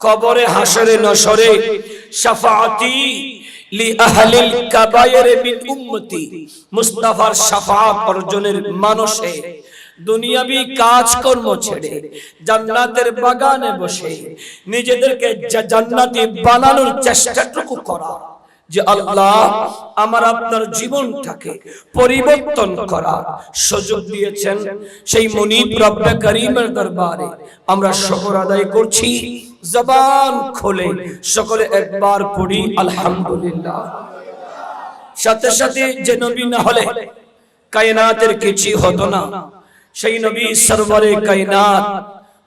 কবরে হাসরে নসরে শাফাআতি লি আহলিল মিন উম্মতি। মুস্তাফার অর্জনের মানুষে দুনিয়াবি কাজকর্ম ছেড়ে জান্নাতের বাগানে বসে নিজেদেরকে জান্নাতি বানানোর চেষ্টাটুকু করা। যে আল্লাহ আমার আপনার জীবনটাকে পরিবর্তন করার সুযোগ দিয়েছেন। সেই মনিব রব্বে করিমের দরবারে আমরা শকর আদায় করছি। জবান খোলে সকলে একবার পড়ি, আলহামদুলিল্লাহ। সাথে সাথে যে নবী না হলে কায়নাতের কিছু হতো না। সেই নবী সরবরে কায়নাত,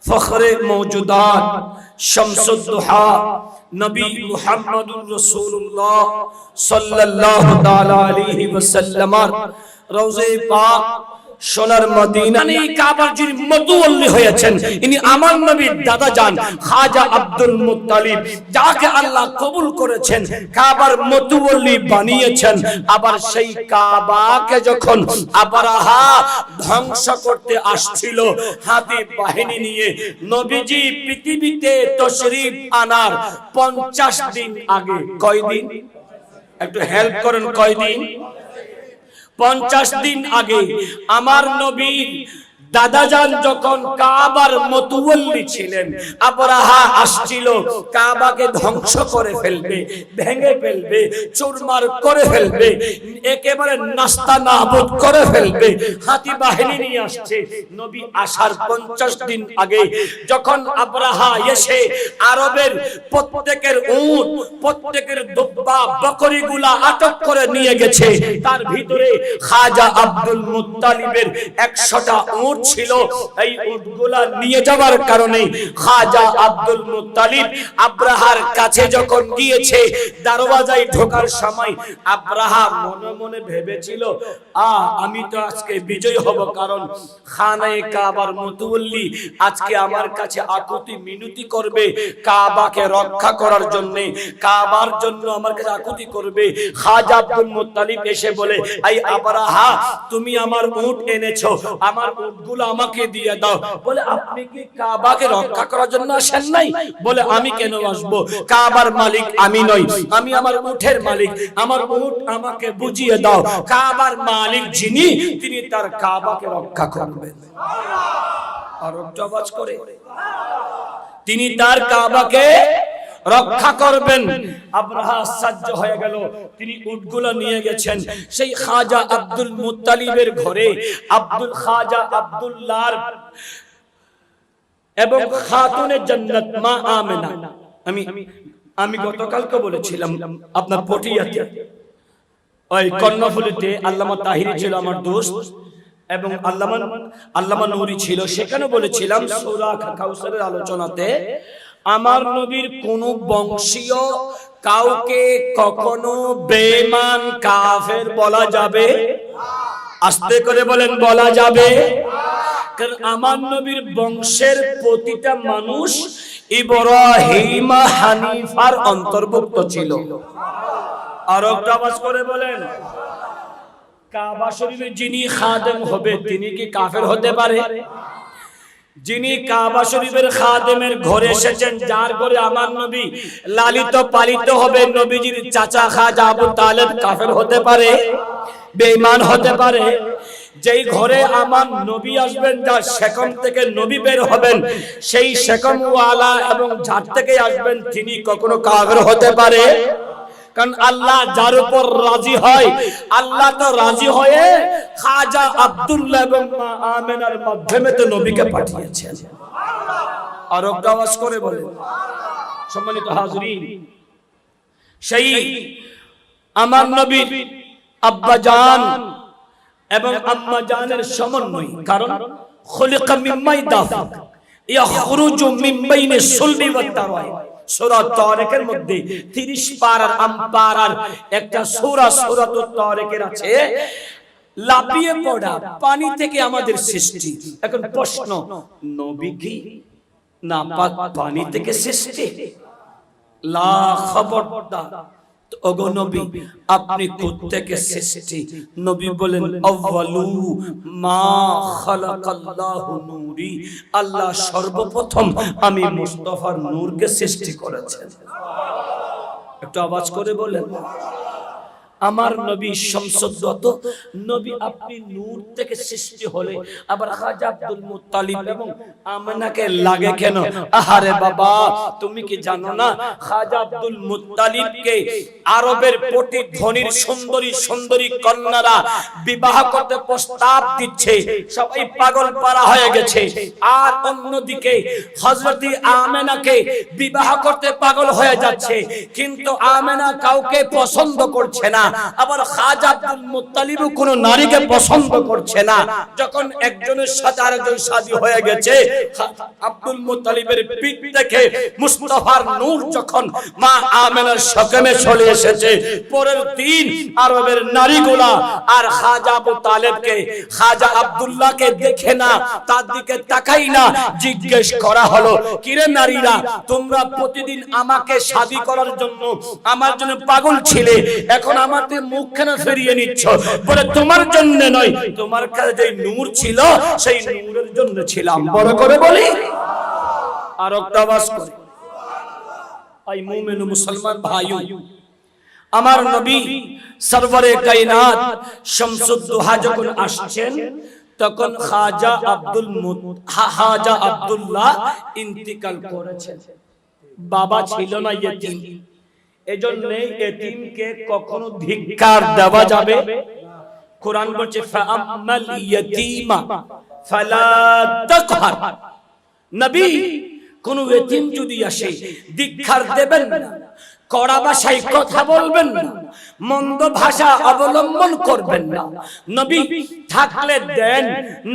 ফখরে মৌজুদাত শামসুদ্দোহা নবী মুহাম্মদুর রাসূলুল্লাহ সাল্লাল্লাহু তাআলা আলাইহি ওয়াসাল্লামার রওজে পাক সোনার মদিনা নেই কাবার যিনি মতুয়াল্লি হয়েছেন, ইনি আমার নবীর দাদা যান, খাজা আব্দুল মুত্তালিব, যাকে আল্লাহ কবুল করেছেন, কাবার মতুয়াল্লি বানিয়েছেন। আবার সেই কাবাকে যখন আবারাহা ধ্বংস করতে আসছিল হাতি বাহিনী নিয়ে নবীজি পৃথিবীতে তশরিফ আনার পঞ্চাশ দিন আগে, কয়দিন? একটু হেল্প করেন, কয়দিন? পঞ্চাশ দিন আগে আমার নবী দাদাজান যখন কাবার মতুবল্লি ছিলেন, আবরাহা আসছিল, কাবাকে ধ্বংস করে ফেলবে, ভেঙে ফেলবে, চুরমার করে ফেলবে, একেবারে নাস্তা নাবুদ করে ফেলবে, হাতি বাহিনী নিয়ে আসছে। নবী আসার পঞ্চাশ দিন আগে যখন আবরাহা এসে আরবের প্রত্যেকের উট, প্রত্যেকের দুব্বা, বকরিগুলা আটক করে নিয়ে গেছে, তার ভিতরে খাজা আব্দুল মুত্তালিবের একশোটা উট ছিল। এই উটগুলা নিয়ে যাওয়ার কারণে খাজা আব্দুল মুত্তালিব আব্রাহার কাছে যখন গিয়েছে দরওয়াজায় ঢোকার সময় আব্রাহা মনে মনে ভেবেছিল আ আমি তো আজকে বিজয় হব কারণ খানায়ে কাবার মুতওয়াল্লি আজকে আমার কাছে আকুতি মিনতি করবে কাবাকে রক্ষা করার জন্য কাবার জন্য আমার কাছে আকুতি করবে। খাজা আব্দুল মুত্তালিব এসে বলে আই আবরাহা তুমি আমার উট এনেছো আমার উটগুলো আমাকে দিয়ে দাও। বলে, আপনি কি কাবাকে রক্ষা করার জন্য আসেন নাই? বলে, আমি কেন আসব? কাবার মালিক আমি নই। আমি আমার উটের মালিক। আমার উট আমাকে বুঝিয়ে দাও। কাবার মালিক যিনি, তিনি তার কাবাকে রক্ষা করবেন। আর আওয়াজ করে, তিনি তার কাবাকে রক্ষা করবেন। আব্রাহা সাজ্জ হয়ে গেল। তিনি উটগুলো নিয়ে গেছেন। সেই খাজা আব্দুল মুত্তালিবের ঘরে। আব্দুল খাজা আব্দুল্লাহর এবং খাতুনে জান্নাত মা আমেনা। আমি আমি গতকালকে বলেছিলাম আপনার পটিয়াতে। ওই কর্ণফুলিতে আল্লামা তাহিরি ছিল আমার দোস্ত এবং আল্লামা আল্লামা নুরি ছিল। সেখানে বলেছিলাম সূরা কাউসারের আলোচনাতে আমার নবীর কোন বংশীয় কাউকে কখনো বেমান কাফের বলা যাবে? আস্তে করে বলেন, বলা যাবে? আমার নবীর বংশের প্রতিটা মানুষ ইব্রাহিম হানিফার অন্তর্ভুক্ত ছিল। আর করে বলেন, কাবা শরীফে যিনি খাদেম হবে, তিনি কি কাফের হতে পারে? যিনি কাবা শরীফের খাদেমের ঘরে এসেছেন, যার ঘরে আমার নবী লালিত পালিত হবে, নবীজির চাচা খাজা আবু তালেব কাফের হতে পারে, বেঈমান হতে পারে, যেই ঘরে আমার নবী আসবেন, যার সেকম থেকে নবী বের হবেন, সেই সেকম ওয়ালা এবং যার থেকে আসবেন, তিনি কখনো কাফের হতে পারে। কারণ আল্লাহ যার উপর রাজি হয়, আল্লাহ তো রাজি হয়ে খাজা আব্দুল্লাহ এবং মা আমেনার মাধ্যমে তো নবীকে পাঠিয়েছেন। আর আওয়াজ করে বলে সম্মানিত হাজরিন, সেই আমার নবীর আব্বা জান এবং আম্মা জানের সমন্বয়। কারণ খলিকা মিম্মাই দাফা ইয়াখরুজু মিন বাইনি সুলবি ওয়াত তারাই সূরা তারিকের মধ্যে 30 পারার আমপারার একটা সূরা সূরাতুত তারিকের আছে। লাপিয়ে পড়া, পানি থেকে আমাদের সৃষ্টি। এখন প্রশ্ন, নবী কি না পানি থেকে সৃষ্টি? লা খবরদার। ওগো নবী আপনি কোত্থেকে সৃষ্টি নবী বলেন আউয়ালু মা খালাকাল্লাহু নূরি। আল্লাহ সর্বপ্রথম আমি মুস্তাফার নূরকে সৃষ্টি করেছেন। একটু আওয়াজ করে বলেন। আমার নবী শামসুদ্দত নবী আপনি নূর থেকে সৃষ্টি হলে, আবার খাজা আব্দুল মুত্তালিব এবং আমনাকে লাগে কেন? আহারে বাবা, তুমি কি জানো না? খাজা আব্দুল মুত্তালিবকে আরবের কোটি ধনির সুন্দরী সুন্দরী কন্যারা বিবাহ করতে প্রস্তাব দিচ্ছে। সবাই পাগল পারা হয়ে গেছে। আর অন্যদিকে হযরতি আমেনাকে বিবাহ করতে পাগল হয়ে যাচ্ছে। কিন্তু আমেনা কাউকে পছন্দ করছে না। আবার খাজা আব্দুল মুত্তালিবও কোন নারীকে পছন্দ করছে না। যখন একজনের সাথে আরেকজন শাদী হয়ে গেছে, আব্দুল মুত্তালিবের পিঠ থেকে মুস্তাফার নূর যখন মা আমেনার সকমে চলে এসেছে, পরের দিন আরবের নারীগুলা আর খাজা আবু তালেবকে, খাজা আব্দুল্লাহকে দেখে না, তার দিকে তাকাই না, জিজ্ঞেস করা হলো, কিরে নারীরা, তোমরা প্রতিদিন আমাকে শাদী করার জন্য আমার জন্য পাগল ছিলে, এখন আমাকে মুখ কেন ফিরিয়ে নিচ্ছ। বলে, তোমার জন্য নয়, তোমার কাছে যে নূর ছিল, সেই নূরের জন্য ছিলাম। বড় করে বলি। আর আওয়াজ করে। ও মুসলমান ভাইও, আমার নবী সরওয়ারে কায়নাত যখন আসছেন, তখন খাজা আব্দুল আব্দুল্লাহ ইন্তিকাল করেছেন। বাবা ছিল না এজন্য এতিমকে কখনো ধিক্কার দেওয়া যাবে। কোরআন বলছে ফাআমাল ইয়াতীমা ফালা তাকহার। নবী কোন এতিম যদি আসে ধিক্কার দেবেন না। কড়া ভাষায় কথা বলবেন, মন্দ ভাষা অবলম্বন করবেন না। নবী থাকলে দেন,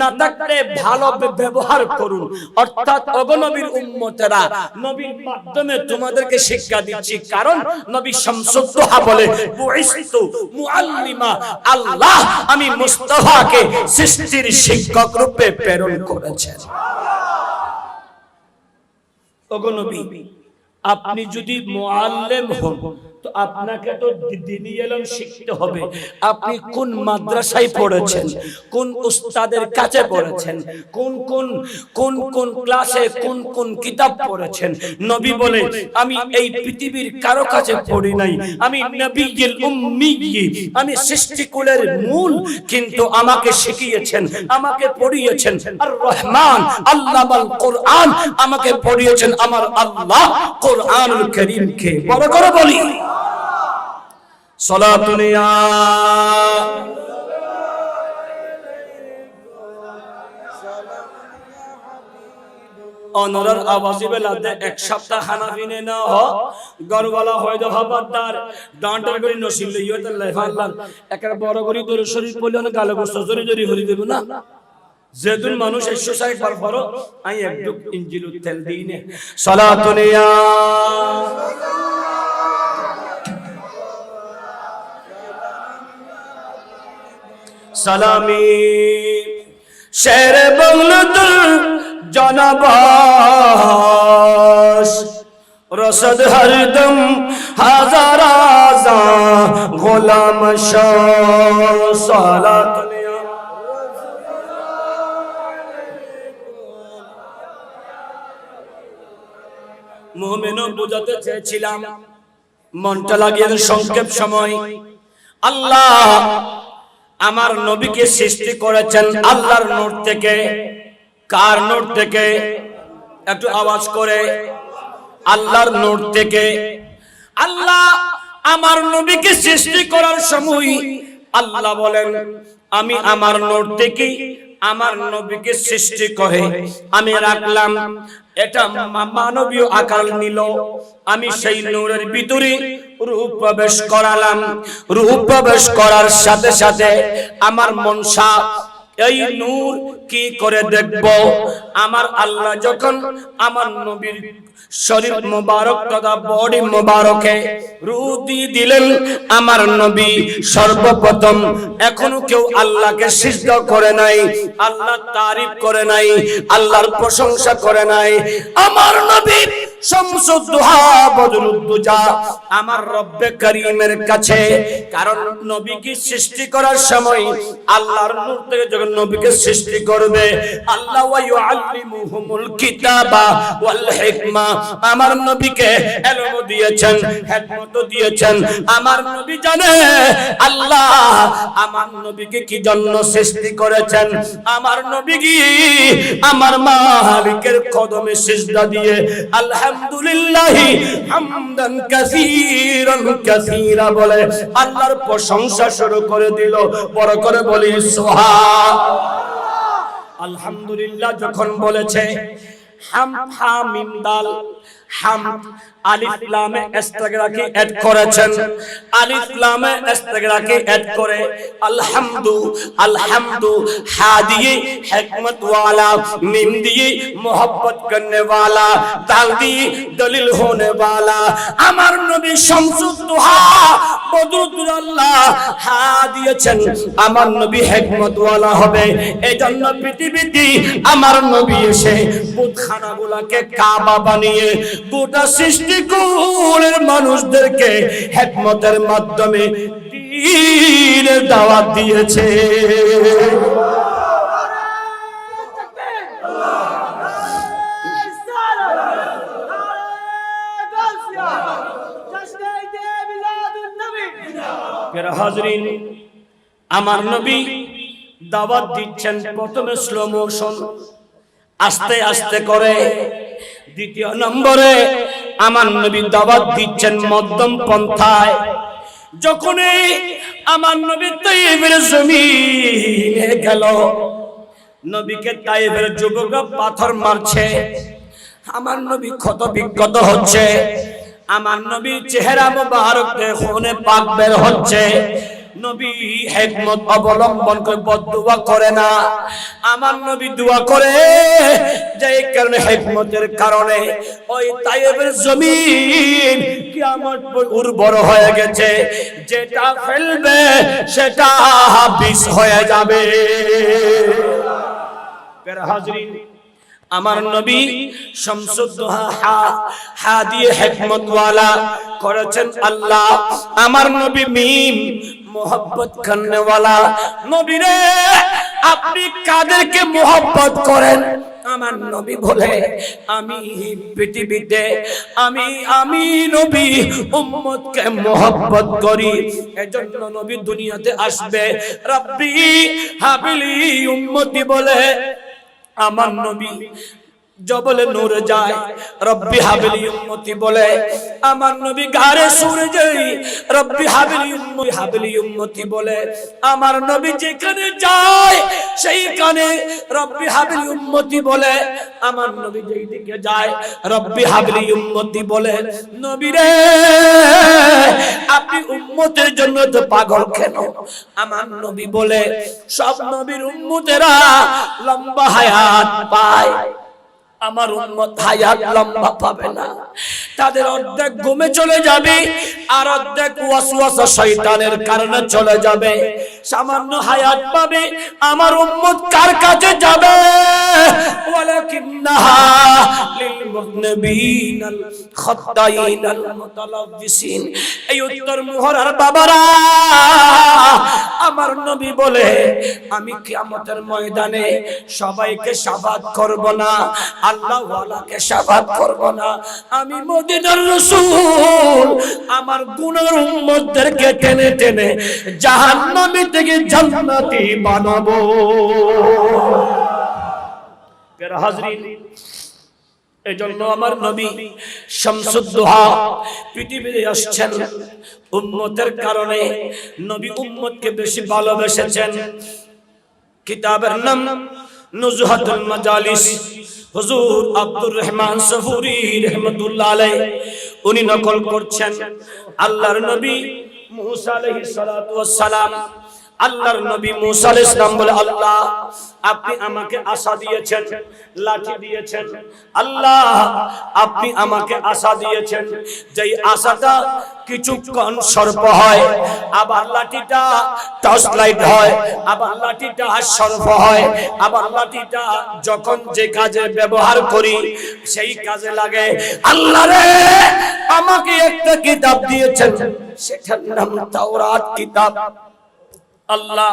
না থাকলে ভালো ব্যবহার করুন। অর্থাৎ অগনবীর উম্মতেরা, নবীর মাধ্যমে তোমাদেরকে শিক্ষা দিচ্ছি। কারণ নবী শামসুদ্দোহা বলে, বুইস্তু মুআল্লিমা, আল্লাহ আমি মুস্তাফাকে সৃষ্টির শিক্ষক রূপে প্রেরণ করেছেন। ওগো নবী আপনি যদি মোয়াল্লেম হন তো আপনাকে তো দি- দিনী এলম শিখতে হবে আপনি কোন মাদ্রাসায় পড়েছেন কোন উস্তাদের কাছে পড়েছেন কোন কোন কোন কোন ক্লাসে কোন কোন কিতাব পড়েছেন নবী বলে আমি এই পৃথিবীর কারও কাছে পড়ি নাই আমি নবীল উম্মি আমি সৃষ্টিকুলের মূল কিন্তু আমাকে শিখিয়েছেন আমাকে পড়িয়েছেন আর রহমান আল্লামাল কোরআন আমাকে পড়িয়েছেন আমার আল্লাহ কোরআনুল করিমকে বড় করে বলি সলাতুনিয়া অনরার আওয়াজে বেলাতে এক সপ্তাহ খানা পিনে না হয় তো খবরদার ডান্টার করে নসিল ইয়ে তো লেফাল্লার একটা বড় করে তোর শরীর পড়লে অনেক গালে গোস্ত না। যেদিন মানুষ এক্সারসাইজ করার পরও আমি একটু ইঞ্জিল তেল দিই নে সলাতুনিয়া সালামি। শের বংলদুল জনবাস। রসদ হরদম হাজার গোলাম সালাত মোহামেনও বোঝাতে চেয়েছিলাম, মনটা লাগিয়ে সংক্ষেপ সময়। আল্লাহ আমার নবীকে সৃষ্টি করেছেন আল্লাহর নোট থেকে। কার নোট থেকে? একটু আওয়াজ করে। আল্লাহর নোট থেকে। আল্লাহ আমার নবীকে সৃষ্টি করার সময় আল্লাহ বলেন, আমি আমার নোট থেকে আমার নবীকে সৃষ্টি করে। আমি রাখলাম। এটা মানবীয় আকার নিল। আমি সেই নূরের ভিতরে রূপ প্রবেশ করালাম। রূপ প্রবেশ করার সাথে সাথে আমার মনসা এই নূর কি করে দেখব? আমার আল্লাহ যখন আমার নবীর শরীর মোবারক তথা বডি মোবারকে রু দিয়ে দিলেন আমার নবী সর্বপ্রথম। এখনও কেউ আল্লাহকে সিদ্ধ করে নাই আল্লাহ তারিফ করে নাই আল্লাহর প্রশংসা করে নাই। আমার নবী আমার রব্বে করিমের কাছে কারণ নবীকে সৃষ্টি করার সময় আল্লাহর নূর থেকে যখন নবীকে সৃষ্টি করবে আল্লাহ কিতাবা ওয়াল হিকমা আমার নবীকে এলম দিয়েছেন হিকমত দিয়েছেন। আমার নবী জানে, আল্লাহ আমার নবীকে কি জন্য সৃষ্টি করেছেন? আমার নবী কি আমার মালিকের কদমে সিজদা দিয়ে আলহামদুলিল্লাহ হামদান কাসীরান কাসীরা বলে আল্লাহর প্রশংসা শুরু করে দিল। বড় করে বলি সুবহান আলহামদুলিল্লাহ যখন বলেছে হাম হামিম দাল। হাম আলিফ লামে ইস্তিগরাকে এড করেছেন আলিফ লামে ইস্তিগরাকে এড করে আলহামদু আলহামদু হা দিয়ে হিকমত ওয়ালা মিম দিয়ে मोहब्बत करने वाला दाल দিয়ে দলিল होने वाला আমার নবী শামসুদ দুহা বদরুদ্দুর আল্লাহ হা দিয়েছেন আমার নবী হিকমত ওয়ালা হবে এজন্য পৃথিবীতে আমার নবী এসে বুতখানাগুলোকে কাবা বানিয়ে গোটা সৃষ্টি কুলের মানুষদেরকে হিকমতের মাধ্যমে দাওয়াত দিয়েছে। হাজরিন, আমার নবী দাওয়াত দিচ্ছেন প্রথমে স্লো মোশন আস্তে আস্তে করে। দ্বিতীয় নম্বরে আমার নবী দাওয়াত দিচ্ছেন মধ্যম পন্থায়। যখনই আমার নবী তাইবের জমিনে গেল, নবীকে তাইবের যুবক পাথর মারছে। আমার নবী ক্ষত বিক্ষত হচ্ছে। আমার নবীর চেহারা মোবারক পাক হচ্ছে। নবী হিকমত অবলম্বন করে বদদুয়া করে না। আমার নবী দোয়া করে কারণে হিকমতের কারণে ওই তাইয়েবের জমিন কিয়ামত উর্বর হয়ে গেছে। যেটা ফেলবে, সেটা বিষ হয়ে যাবে। আমার নবী হা দিয়ে হিকমত ওয়ালা করেছেন আল্লাহ। আমার নবী মিম মোহব্বত করনে ওয়ালা নবী রে আপনি কাদেরকে মোহব্বত করেন? আমার নবী বলে আমি পৃথিবীতে আমি আমি নবী উম্মতকে মোহব্বত করি। এজন্য নবী দুনিয়াতে আসবে। রব্বি হাবিলি উম্মতি বলে আমার নবী জবলে নূরে যায়। রব্বি হাবিলি উম্মতি বলে, আমার নবী গারে সুরে যাই রব্বি হাবিলি উম্মতি হাবিলি উম্মতি বলে, আমার নবী যেখানে যায়, সেইখানে রব্বি হাবিলি উম্মতি বলে, আমার নবী যেই দিকে যায়, রব্বি হাবিলি উম্মতি বলে, নবী রে, আপনি উম্মতের জন্য তো পাগল কেন? আমার নবী বলে, সব নবীর উম্মতেরা লম্বা হায়াত পায়। আমার উম্মত হায়াত লম্বা পাবে না। তাদের অর্ধেক ঘুমে চলে যাবে আর অর্ধেক ওয়াসওয়াসা শয়তানের কারণে চলে যাবে। সামান্য হায়াত পাবে আমার উম্মত কার কাছে যাবে? ওয়ালাকিন্নাহা লিল এই উত্তর মুহরার বাবারা আমার নবী বলে, আমি কিয়ামতের ময়দানে সবাইকে শাফাত করব না আল্লাহ ওয়ালাকে শাফাত করব না। আমি মদিনার রাসূল, আমার গুনার উম্মতদেরকে টেনে টেনে জাহান্নামী থেকে জান্নাতি বানাবো। প্রিয় হাজরিন এজন্য আমার নবী শামসুদ্দোহা পৃথিবীতে আসছেন। উম্মতের কারণে নবী উম্মতকে বেশি ভালোবেসেছেন। কিতাবের নাম নুজহাতুল মাজালিস। হুজুর আব্দুর রহমান সফুরি রহমতুল্লাহ আলাইহি। উনি নকল করছেন আল্লাহর নবী মুসা আলাইহিস সালাতু ওয়াস সালাম। আল্লাহর নবী মুসা আলাইহিস সালাম বলে, আল্লাহ, আপনি আমাকে আশা দিয়েছেন, লাঠি দিয়েছেন। আল্লাহ, আপনি আমাকে আশা দিয়েছেন যেই আশাটা কিছুক্ষণ সর্প হয়, আবার লাঠিটা টর্চ লাইট হয়, আবার লাঠিটা সর্প হয়, আবার লাঠিটা যখন যে কাজে ব্যবহার করি, সেই কাজে লাগে। আল্লাহ রে, আমাকে একটা কিতাব দিয়েছেন, সেটার নাম তাওরাত কিতাব। আল্লাহ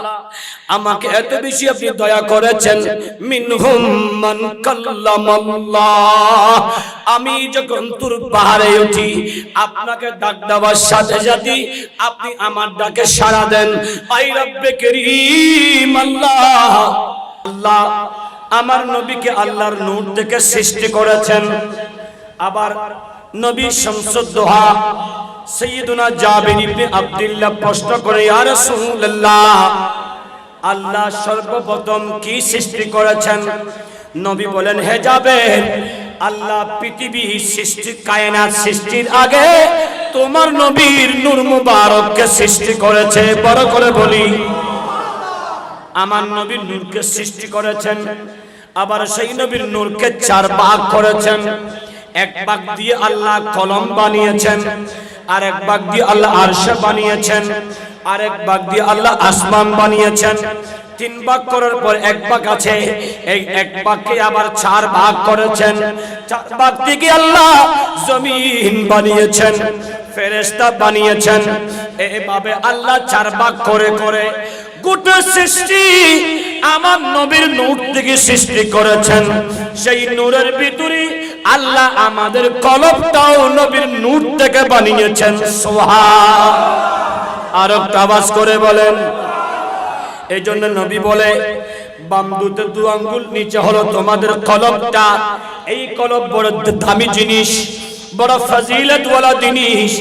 আমাকে এত বেশি আপনি দয়া করেছেন। মিনহুম মান কাল্লামাল্লাহ। আমি যখন তুর পাহাড়ে উঠি আপনাকে ডাক দেওয়ার সাথে সাথে আপনি আমার ডাকে সাড়া দেন। আই রব্বে করিম আল্লাহ আল্লাহ আমার নবীকে আল্লাহর নূর থেকে সৃষ্টি করেছেন। আবার নবী শামসুদ্দোহা সৈয়দুনা জাবির ইবনে আব্দুল্লাহ প্রশ্ন করে, ইয়া রাসূলুল্লাহ, আল্লাহ সর্বপ্রথম কি সৃষ্টি করেছেন? নবী বলেন, হে জাবের, আল্লাহ পৃথিবী সৃষ্টি, কায়নাত সৃষ্টির আগে তোমার নবীর নূর মুবারককে সৃষ্টি করেছে। বড় করে বলি, আমার নবীর নূরকে সৃষ্টি করেছেন, আবার সেই নবীর নূরকে চার ভাগ করেছেন। এক ভাগ দিয়ে আল্লাহ কলম বানিয়েছেন আর এক দিয়ে আল্লাহ আরশ বানিয়েছেন আর এক দিয়ে আল্লাহ আসমান বানিয়েছেন। তিন ভাগ করার পর এক ভাগ আছে, এই এক ভাগকে আবার চার ভাগ করেছেন। চার ভাগ থেকে আল্লাহ জমিন বানিয়েছেন, ফেরেশতা বানিয়েছেন। এভাবে আল্লাহ চার ভাগ করে করে গোটা সৃষ্টি আমার নবীর নূর থেকে সৃষ্টি করেছেন। সেই নূরের ভিতরে আল্লাহ আমাদের কলবটাও নবীর নূর থেকে বানিয়েছেন সোহা আর একটা আওয়াজ করে বলেন। এই জন্য নবী বলে, বাম দুতে দু আঙ্গুল, নিচে হলো তোমাদের কলবটা এই কলব বড় দামি জিনিস, বড় ফাজিলত ওয়ালা জিনিস।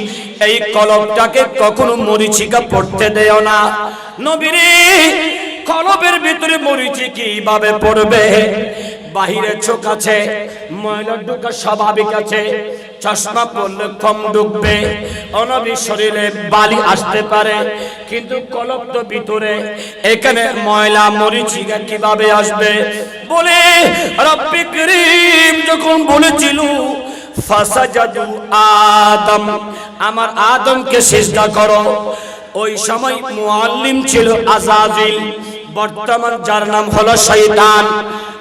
এই কলবটাকে কখনো মরিচিকা পড়তে দেও না। নবীরে কলবের ভিতরে মরিচি কীভাবে পড়বে। বাহিরে চোখ আছে ময়লা ঢোকা স্বাভাবিক আছে, চশমা পরলে কম ঢুকবে অনবী শরীরে বালি আসতে পারে, কিন্তু কলব তো ভিতরে। এখানে ময়লা মরিচিকা কীভাবে আসবে? বলে, রব্বি করিম, যখন বলেছিল, ফাসাজাদু আদম, আমার আদমকে সিজদা করো। ওই সময় মুআল্লিম ছিল আজাজিল, বর্তমান যার নাম হলো শয়তান।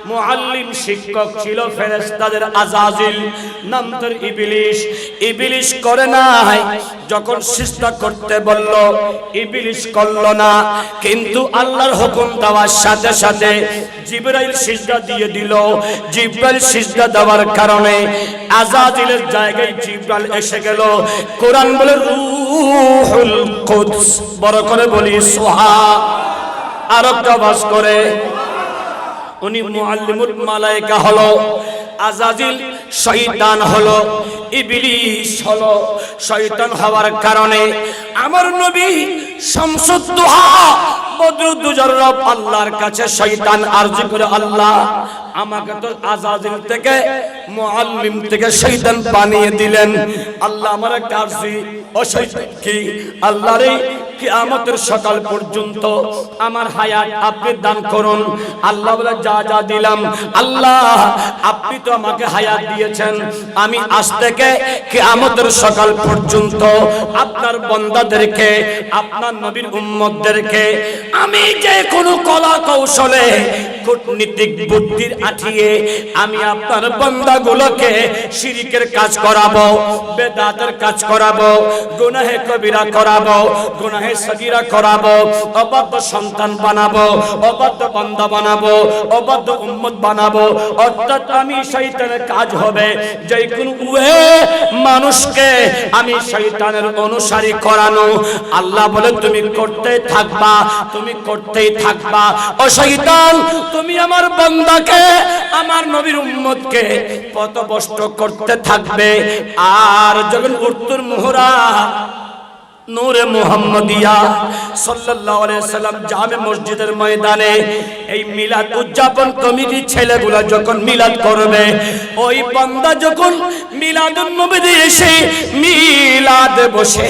মুআল্লিম শিক্ষক ছিল, ফেরেশতাদের আজাজিল, নাম তার ইবলিশ। ইবলিশ করে নাই, যখন সিজদা করতে বলল, ইবলিশ করল না, কিন্তু আল্লাহর হুকুম দেওয়ার সাথে সাথে জিবরাইল সিজদা দিয়ে দিল। জিবরাইল সিজদা দেওয়ার কারণে আজাজিলের জায়গায় জিবরাইল এসে গেল। কোরআন বলে, রূহুল কুদস বড় করে বলি, সুহা আর একটা বাস করে। উনি মুআল্লিমুল মালায়েকা হলো আজাজিল শয়তান হলো ইবলিস হলো শয়তান হওয়ার কারণে আমার নবী শামসুদ্দোহা বদরুদ্দুজার রব আল্লাহর কাছে শয়তান আরজি করে আল্লাহ আমাকে তো আজাজিল থেকে মুআল্লিম থেকে শয়তান বানিয়ে দিলেন। আল্লাহ আমার আরজি ও শয়তান কি? আল্লাহরই কিয়ামতের সকাল পর্যন্ত আমার হায়াত আপনি দান করুন। আল্লাহ বলে, যা যা দিলাম, আল্লাহ, আপনি তো আমাকে হায়াত দিয়েছেন। আমি আজ থেকে কিয়ামতের সকাল পর্যন্ত আপনার বন্দাদেরকে, আপনার নবীর উম্মতদেরকে, আমি যে কোনো কলা কৌশলে কূটনীতিক বুদ্ধির আঠিয়ে আমি আপনার বন্দাগুলোকে শিরিকের কাজ করাবো, বেদাতের কাজ করাবো, গুনাহে কবিরা করাবো, গুনাহে সগিরা করাবো, অবাধ্য সন্তান বানাবো, অবাধ্য বন্দা বানাবো, অবাধ্য উম্মত বানাবো। অর্থাৎ আমি শয়তানের কাজ হবে। যে কোনো মানুষকে আমি শয়তানের অনুসারী করানো। আল্লাহ বলে, তুমি করতে থাকবা, তুমি করতেই থাকবা। ও শয়তান তুমি আমার বান্দাকে, আমার নবীর উম্মতকে পথভ্রষ্ট করতে থাকবে। আর যখন উত্তর মোহরা, নূরে মুহাম্মদিয়া সাল্লাল্লাহু আলাইহি সাল্লাম জামে মসজিদের ময়দানে, এই মিলাদ উদযাপন কমিটি ছেলেগুলা যখন মিলাদ করবে, ওই বান্দা যখন মিলাদুন নবীতে এসে মিলাদ বসে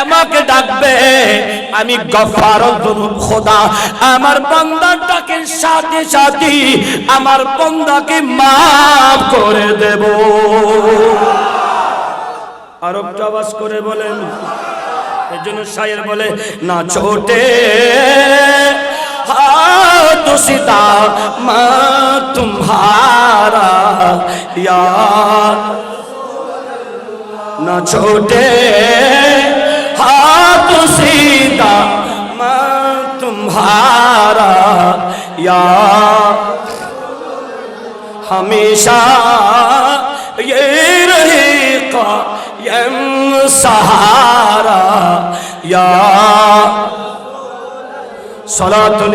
আমাকে ডাকবে। আমি গফার খোদা। আমার বন্দার ডাকের সাথে সাথে আমার বন্দাকে মাফ করে দেব। আরবটা আওয়াজ করে বলেন। এর জন্য শায়ের বলে, না ছোটে দুষিতা মা তুমারা না ছোটে हाथ सीधा मैं तुम्हारा या हमेशा ये रहेगा यम सहारा या सलातुल